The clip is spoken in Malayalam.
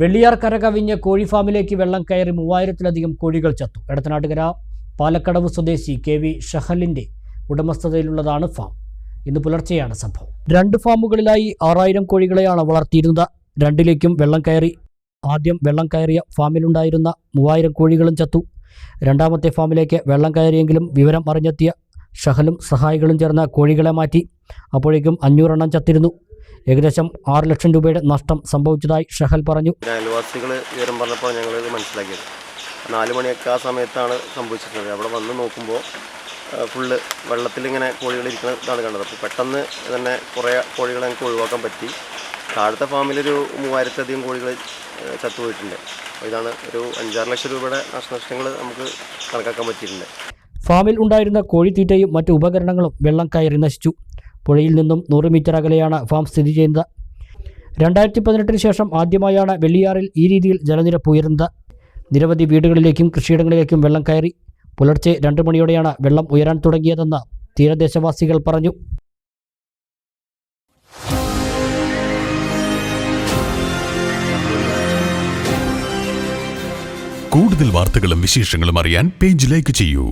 വെള്ളിയാർ കര കവിഞ്ഞ് കോഴി ഫാമിലേക്ക് വെള്ളം കയറി മൂവായിരത്തിലധികം കോഴികൾ ചത്തു. എടത്തനാട്ടുകര പാലക്കടവ് സ്വദേശി കെ വി ഷഹലിന്റെ ഉടമസ്ഥതയിലുള്ളതാണ് ഫാം. ഇന്ന് പുലർച്ചെയാണ് സംഭവം. രണ്ട് ഫാമുകളിലായി ആറായിരം കോഴികളെയാണ് വളർത്തിയിരുന്നത്. രണ്ടിലേക്കും വെള്ളം കയറി. ആദ്യം വെള്ളം കയറിയ ഫാമിലുണ്ടായിരുന്ന മൂവായിരം കോഴികളും ചത്തു. രണ്ടാമത്തെ ഫാമിലേക്ക് വെള്ളം കയറിയെങ്കിലും വിവരം അറിഞ്ഞെത്തിയ ഷഹലും സഹായികളും ചേർന്ന കോഴികളെ മാറ്റി. അപ്പോഴേക്കും അഞ്ഞൂറെണ്ണം ചത്തിരുന്നു. ഏകദേശം ആറ് ലക്ഷം രൂപയുടെ നഷ്ടം സംഭവിച്ചതായി ഷഹൽ പറഞ്ഞു. അയൽവാസികൾ വിവരം പറഞ്ഞപ്പോൾ ഞങ്ങൾ ഇത് മനസ്സിലാക്കിയത്. നാല് മണിയൊക്കെ ആ സമയത്താണ് സംഭവിച്ചിട്ടുള്ളത്. അവിടെ വന്ന് നോക്കുമ്പോൾ ഫുള്ള് വെള്ളത്തിലിങ്ങനെ കോഴികൾ ഇരിക്കുന്നതാണ് കണ്ടത്. അപ്പോൾ പെട്ടെന്ന് തന്നെ കുറേ കോഴികളെ ഞങ്ങൾക്ക് ഒഴിവാക്കാൻ പറ്റി. താഴത്തെ ഫാമിലൊരു മൂവായിരത്തധികം കോഴികൾ ചത്തുപോയിട്ടുണ്ട്. അപ്പോൾ ഇതാണ് ഒരു അഞ്ചാറ് ലക്ഷം രൂപയുടെ നാശനഷ്ടങ്ങൾ നമുക്ക് കണക്കാക്കാൻ പറ്റിയിട്ടുണ്ട്. ഫാമിൽ ഉണ്ടായിരുന്ന കോഴിത്തീറ്റയും മറ്റു ഉപകരണങ്ങളും വെള്ളം കയറി നശിച്ചു. പുഴയിൽ നിന്നും നൂറ് മീറ്റർ അകലെയാണ് ഫാം സ്ഥിതി ചെയ്യുന്നത്. രണ്ടായിരത്തി പതിനെട്ടിന് ശേഷം ആദ്യമായാണ് വെള്ളിയാറിൽ ഈ രീതിയിൽ ജലനിരപ്പ് ഉയരുന്നത്. നിരവധി വീടുകളിലേക്കും കൃഷിയിടങ്ങളിലേക്കും വെള്ളം കയറി. പുലർച്ചെ രണ്ട് മണിയോടെയാണ് വെള്ളം ഉയരാൻ തുടങ്ങിയതെന്ന് തീരദേശവാസികൾ പറഞ്ഞു. കൂടുതൽ വാർത്തകളും വിശേഷങ്ങളും അറിയാൻ പേജ് ലൈക്ക് ചെയ്യൂ.